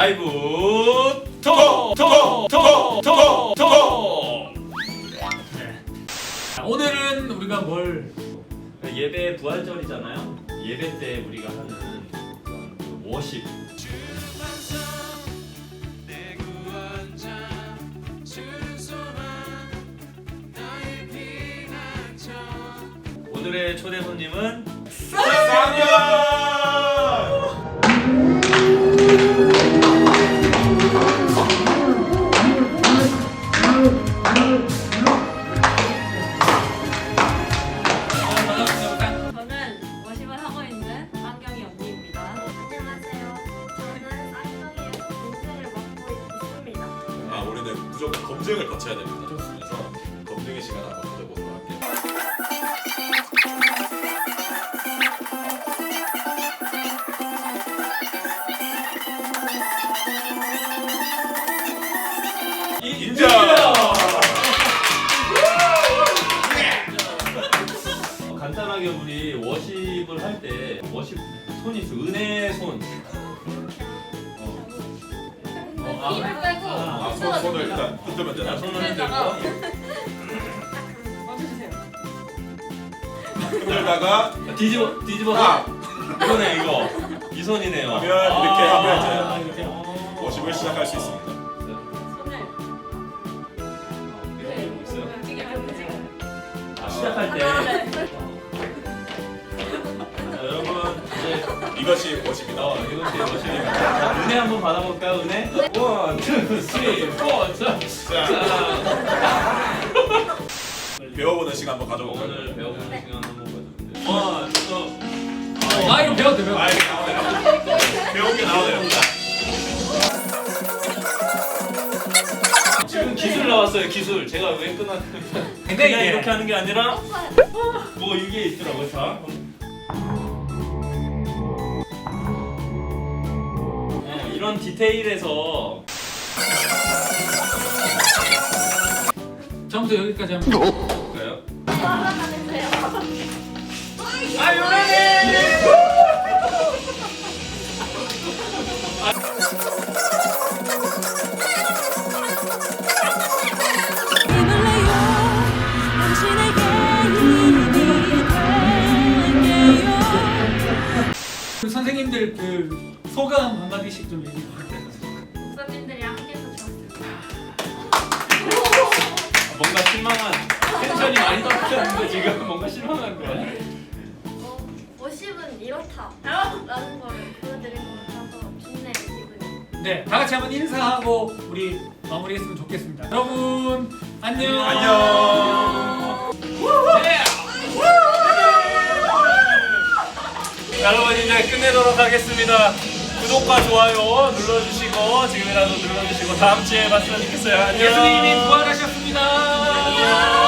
라이브 톡톡톡톡톡 자, 오늘은 우리가 뭘? 예배 부활절이잖아요. 예배 때 우리가 하는 그런 그 워십. 오늘의 초대 손님은 저는 아, 우리는 무조건 검증을 거쳐야 됩니다. 그래서 검증의 시간 한번 가져보도록 할게요. 간단하게 우리 워십을 할 때 워십 손이 은혜 손. 아, 입을 빼고 아, 손, 손을 일단 흔들면 자, 되나? 손을. 흔들고 멈춰주세요. 흔들다가 뒤집어 뒤집어. 아! 이거네 이거 이 손이네요. 하면 이렇게 하면 이제 아, 이렇게 어. 모십을 시작할 수 있습니다. 손을 이렇게. 움직이면 움직여요. 아, 시작할 때. 네. 자, 이것이 모십이다. 어 이것이 워십입니다. 자, 은혜 한번 받아볼까요 은혜? 원, 투, 쓰리, 포. 자, 자, 자. 배워보는 시간 한번 가져볼까요? 오늘 배워보는 시간 한번 가져볼게요. 원, 투. 아 이거 배웠대 배웠대 아, 이렇게 나오네요. 배운 게 나오네요. 지금 기술 나왔어요 기술. 제가 왜 끝났냐면 근데 그냥 이게 이렇게 하는 게 아니라 뭐 이게 있더라고요. 자. 이런 디테일에서. 처음부터 여기까지 한번 볼까요? 당신에게 힘이 될게요 그 선생님들 그 소감 한마디씩 좀 얘기 부탁드려요. 목사님들이 함께 해서 좋았어요. 뭔가 실망한 텐션이 많이 떨어졌는데 지금 뭔가 실망한 거야. 어, 워십은 이렇다. 라는 거를 보여드린 것 같아서 좋네요, 기분이. 네, 다 같이 한번 인사하고 우리 마무리했으면 좋겠습니다. 여러분 안녕. 안녕. 자, 여러분 이제 끝내도록 하겠습니다. 구독과 좋아요 눌러주시고 지금이라도 눌러주시고 다음 주에 봤으면 좋겠어요. 안녕. 예수님이 부활하셨습니다. 안녕.